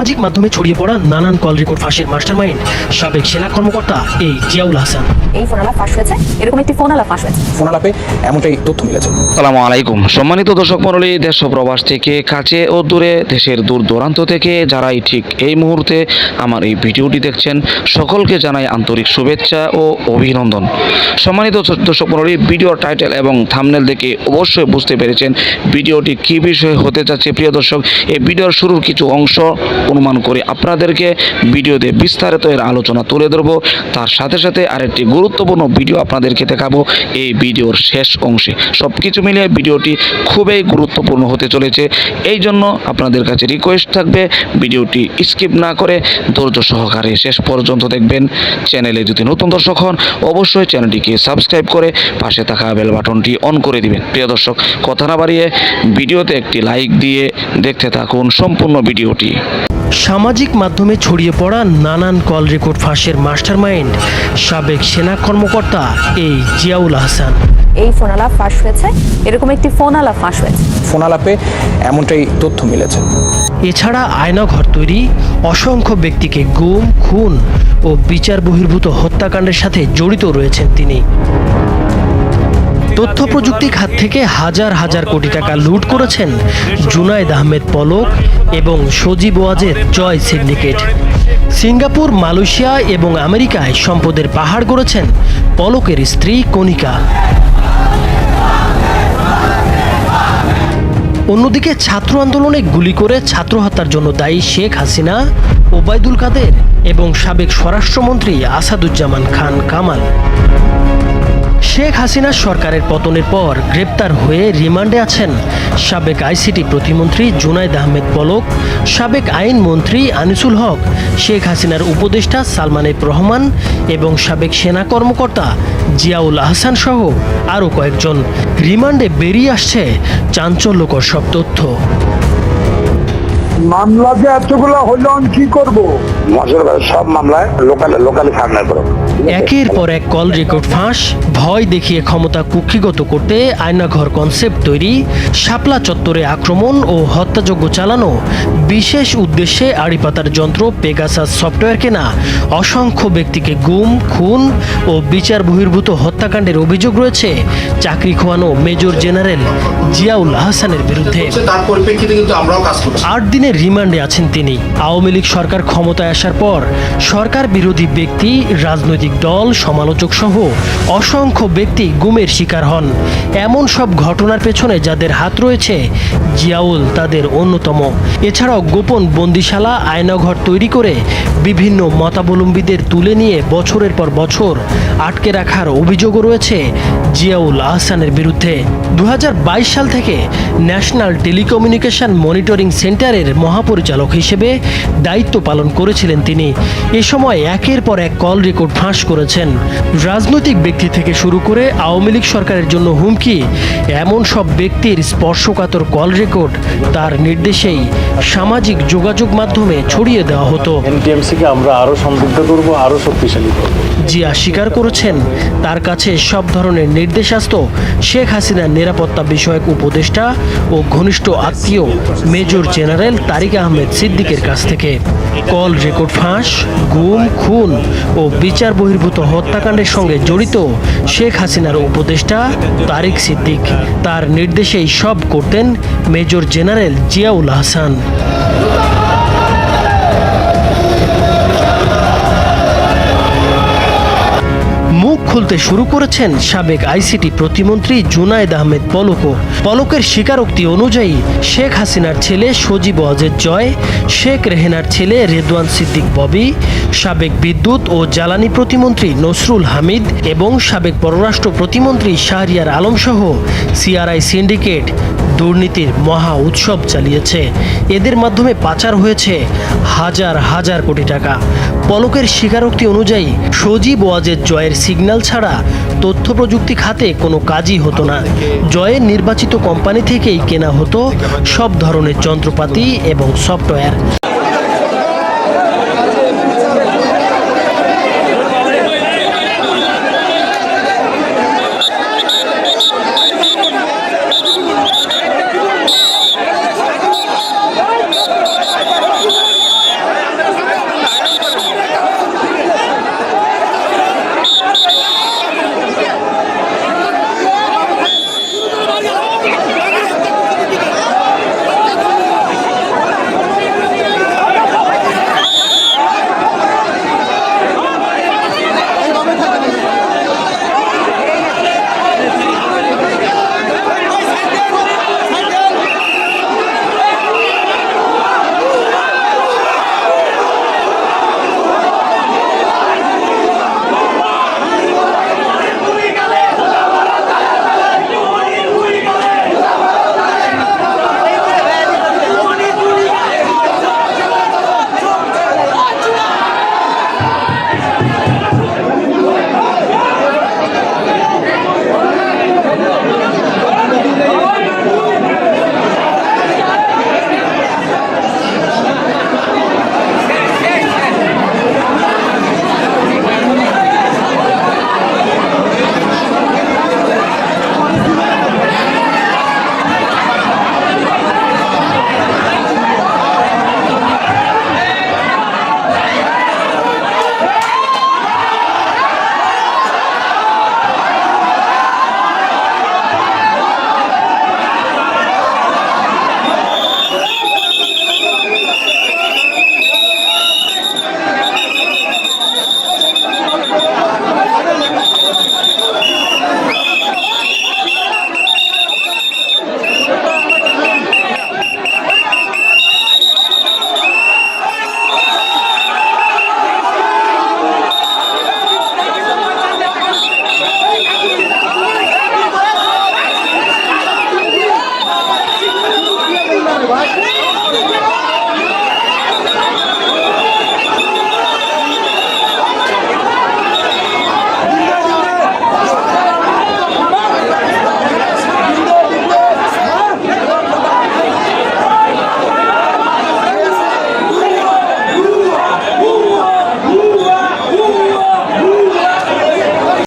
সামাজিক মাধ্যমে ছড়িয়ে পড়া নানান কল রেকর্ড ফাঁসের মাস্টারমাইন্ড। সাবেক সেনা কর্মকর্তা এই জিয়াউল হাসান। এই ফোন ফাঁস হয়েছে? এরকম একটি ফোন আলাপ ফাঁস হয়েছে। ফোন আলাপে এমনটাই তথ্য মিলেছে। সালামু আলাইকুম সম্মানিত দর্শক মণ্ডলী দেশ প্রবাস থেকে কাছে ও দূরে দেশের দূর দূরান্ত থেকে যারাই ঠিক এই মুহূর্তে আমার এই ভিডিওটি দেখছেন সকলকে জানাই আন্তরিক শুভেচ্ছা ও অভিনন্দন। সম্মানিত দর্শক মণ্ডলী ভিডিওর টাইটেল এবং থামনেল দেখে অবশ্যই বুঝতে পেরেছেন ভিডিওটি কী বিষয়ে হতে যাচ্ছে। প্রিয় দর্শক এই ভিডিওর শুরুর কিছু অংশ অনুমান করে আপনাদেরকে ভিডিওতে বিস্তারিত এর আলোচনা তুলে ধরবো। তার সাথে সাথে আরেকটি গুরুত্বপূর্ণ ভিডিও আপনাদেরকে দেখাবো এই ভিডিওর শেষ অংশে। সব কিছু মিলিয়ে ভিডিওটি খুবই গুরুত্বপূর্ণ হতে চলেছে। এই জন্য আপনাদের কাছে রিকোয়েস্ট থাকবে ভিডিওটি স্কিপ না করে ধৈর্য সহকারে শেষ পর্যন্ত দেখবেন। চ্যানেলে যদি নতুন দর্শক হন, অবশ্যই চ্যানেলটিকে সাবস্ক্রাইব করে পাশে থাকা বেল বাটনটি অন করে দিবেন। প্রিয় দর্শক, কথা না বাড়িয়ে ভিডিওতে একটি লাইক দিয়ে দেখতে থাকুন সম্পূর্ণ ভিডিওটি। সামাজিক মাধ্যমে ছড়িয়ে পড়া নানান কল রেকর্ড ফাঁসের মাস্টারমাইন্ড। সাবেক সেনা কর্মকর্তা এই জিয়াউল হাসান। এই ফোন আলাপ ফাঁস হয়েছে। এরকম একটি ফোন আলাপ ফাঁস হয়েছে। ফোন আলাপে এমনটাই তথ্য মিলেছে। এছাড়া আয়নাঘর তৈরি অসংখ্য ব্যক্তিকে গুম খুন ও বিচার বহির্ভূত হত্যাকাণ্ডের সাথে জড়িত রয়েছেন তিনি। তথ্য প্রযুক্তি খাত থেকে হাজার হাজার কোটি টাকা লুট করেছেন জুনায়েদ আহমেদ পলক এবং সজীব ওয়াজের জয় সিন্ডিকেট। সিঙ্গাপুর, মালয়েশিয়া এবং আমেরিকায় সম্পদের পাহাড় গড়েছেন পলকের স্ত্রী কণিকা। অন্যদিকে ছাত্র আন্দোলনে গুলি করে ছাত্র হত্যার জন্য দায়ী শেখ হাসিনা, ওবায়দুল কাদের এবং সাবেক স্বরাষ্ট্রমন্ত্রী আসাদুজ্জামান খান কামাল। শেখ হাসিনা সরকারের পতনের পর গ্রেপ্তার হয়ে রিমান্ডে আছেন সাবেক আইসিটি প্রতিমন্ত্রী জুনাইদ আহমেদ পলক, সাবেক আইন মন্ত্রী আনিসুল হক, শেখ হাসিনার উপদেষ্টা সালমান এফ রহমান এবং সাবেক সেনা কর্মকর্তা জিয়াউল আহসান সহ আরও কয়েকজন। রিমান্ডে বেরিয়ে আসছে চাঞ্চল্যকর সব তথ্য। মামলা যে এতগুলো হইল আমি কি করব? মশার সব মামলায় লোকাল লোকালি সামনে করো। একের পর এক কল রেকর্ড ফাঁস ভয় দেখিয়ে ক্ষমতা কুক্ষিগত করতে আয়নাঘর কনসেপ্ট তৈরি শাপলা চত্বরে আক্রমণ ও হত্যাযজ্ঞ চালানো বিশেষ উদ্দেশ্যে আড়িপাতার যন্ত্র পেগাসাস সফটওয়্যার কেনা অসংখ্য ব্যক্তিকে গুম খুন ও বিচার বহির্ভূত হত্যাকাণ্ডের অভিযোগ রয়েছে চাকরি খোয়ানো মেজর জেনারেল জিয়াউল হাসানের বিরুদ্ধে। আট দিনের রিমান্ডে আছেন তিনি। আওয়ামী লীগ সরকার ক্ষমতায় আসার পর সরকার বিরোধী ব্যক্তি, রাজনৈতিক দল, সমালোচক সহ অসংখ্য ব্যক্তি গুমের শিকার হন। এমন সব ঘটনার পেছনে যাদের হাত রয়েছে, জিয়াউল তাদের অন্যতম। এছাড়াও গোপন বন্দিশালা, আয়নাঘর তৈরি করে বিভিন্ন মতাবলম্বীদের তুলে নিয়ে বছরের পর বছর আটকে রাখার অভিযোগও রয়েছে জিয়াউল আহসানের বিরুদ্ধে। দু হাজার বাইশ সাল থেকে ন্যাশনাল টেলিকমিউনিকেশন মনিটরিং সেন্টারের মহাপরিচালক হিসেবে দায়িত্ব পালন করেছিলেন তিনি। এ সময় একের পর এক কল রেকর্ড ফাঁস করেছেন। রাজনৈতিক ব্যক্তি থেকে শুরু করে আওয়ামী লীগ সরকারের জন্য হুমকি এমন সব ব্যক্তির স্পর্শকাতর কল রেকর্ড তার নির্দেশেই সামাজিক যোগাযোগ মাধ্যমে ছড়িয়ে দেওয়া হতো। এনটিএমসিকে আমরা আরও সমৃদ্ধ করব আরও শক্তিশালী করব। জিয়া স্বীকার করেছেন তার কাছে সব ধরনের নির্দেশ আসত শেখ হাসিনার নিরাপত্তা বিষয়ক উপদেষ্টা ও ঘনিষ্ঠ আত্মীয় মেজর জেনারেল তারিক আহমেদ সিদ্দিকের কাছ থেকে। কল রেকর্ড ফাঁস, গুম, খুন ও বিচার বহির্ভূত হত্যাকাণ্ডের সঙ্গে জড়িত শেখ হাসিনার উপদেষ্টা তারিক সিদ্দিক। তার নির্দেশেই সব করতেন মেজর জেনারেল জিয়াউল হাসান। খুলতে শুরু করেছেন সাবেক আইসিটি প্রতিমন্ত্রী জুনায়দ আহমেদ পলকও পলকের স্বীকারোক্তি অনুযায়ী শেখ হাসিনার ছেলে সজীব ওয়াজেদ জয়, শেখ রেহেনার ছেলে রেদওয়ান সিদ্দিক ববি, সাবেক বিদ্যুৎ ও জ্বালানি প্রতিমন্ত্রী নসরুল হামিদ এবং সাবেক পররাষ্ট্র প্রতিমন্ত্রী শাহরিয়ার আলমসহ সিআরআই সিন্ডিকেট দুর্নীতির মহা উৎসব চালিয়েছে। এদের মাধ্যমে পাচার হয়েছে হাজার হাজার কোটি টাকা। পলকের স্বীকারোক্তি অনুযায়ী, সজীব ওয়াজের জয়ের সিগন্যাল ছাড়া তথ্য প্রযুক্তি খাতে কোনো কাজই হতো না। জয়ের নির্বাচিত কোম্পানি থেকেই কেনা হতো সব ধরনের যন্ত্রপাতি এবং সফটওয়্যার। Yeah.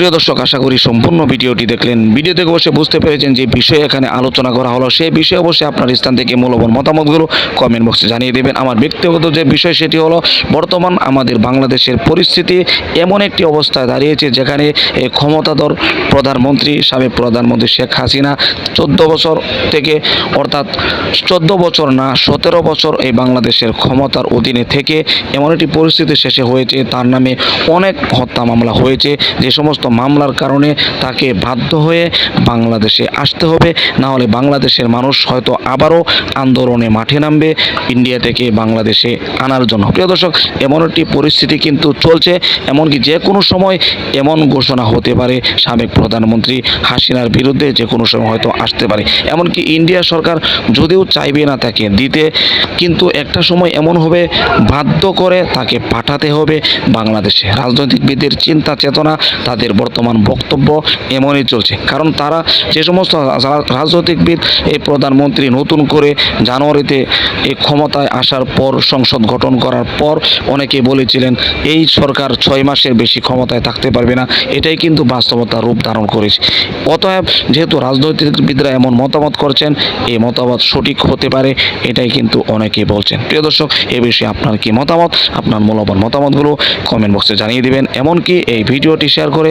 প্রিয় দর্শক, আশা করি সম্পূর্ণ ভিডিওটি দেখলেন। ভিডিও থেকে অবশ্যই বুঝতে পেরেছেন যে বিষয়ে এখানে আলোচনা করা হলো। সেই বিষয়ে অবশ্যই আপনার স্থান থেকে মূল্যবান মতামতগুলো কমেন্ট বক্সে জানিয়ে দেবেন। আমার ব্যক্তিগত যে বিষয়, সেটি হলো বর্তমান আমাদের বাংলাদেশের পরিস্থিতি এমন একটি অবস্থায় দাঁড়িয়েছে যেখানে ক্ষমতাধর প্রধানমন্ত্রী, সাবেক প্রধানমন্ত্রী শেখ হাসিনা চোদ্দ বছর থেকে, অর্থাৎ চোদ্দ বছর না, সতেরো বছর এই বাংলাদেশের ক্ষমতার অধীনে থেকে এমন একটি পরিস্থিতি শেষে হয়েছে। তার নামে অনেক হত্যা মামলা হয়েছে। যে সমস্ত মামলার কারণে তাকে বাধ্য হয়ে বাংলাদেশে আসতে হবে। না হলে বাংলাদেশের মানুষ হয়তো আবারও আন্দোলনে মাঠে নামবে। ইন্ডিয়া থেকে বাংলাদেশে আনার জন্য। প্রিয় দর্শক, এমন একটি পরিস্থিতি কিন্তু চলছে। এমনকি যে কোনো সময় এমন ঘোষণা হতে পারে। সাবেক প্রধানমন্ত্রী হাসিনার বিরুদ্ধে যে কোনো সময় হয়তো আসতে পারে। এমনকি ইন্ডিয়া সরকার যদিও চাইবে না তাকে দিতে, কিন্তু একটা সময় এমন হবে, বাধ্য করে তাকে পাঠাতে হবে। বাংলাদেশে রাজনৈতিকবিদদের চিন্তা চেতনা তাদের বর্তমান বক্তব্য এমনই চলছে। কারণ তারা যে সমস্ত রাজনৈতিকবিদ এই প্রধানমন্ত্রী নতুন করে জানুয়ারিতে এই ক্ষমতায় আসার পর, সংসদ গঠন করার পর অনেকে বলেছিলেন, এই সরকার ছয় মাসের বেশি ক্ষমতায় থাকতে পারবে না। এটাই কিন্তু বাস্তবতা রূপ ধারণ করেছে। অতএব যেহেতু রাজনৈতিকবিদরা এমন মতামত করছেন, এই মতামত সঠিক হতে পারে, এটাই কিন্তু অনেকে বলছেন। প্রিয় দর্শক, এ বিষয়ে আপনার কি মতামত? আপনার মূল্যবান মতামতগুলো কমেন্ট বক্সে জানিয়ে দিবেন। এমনকি এই ভিডিওটি শেয়ার করে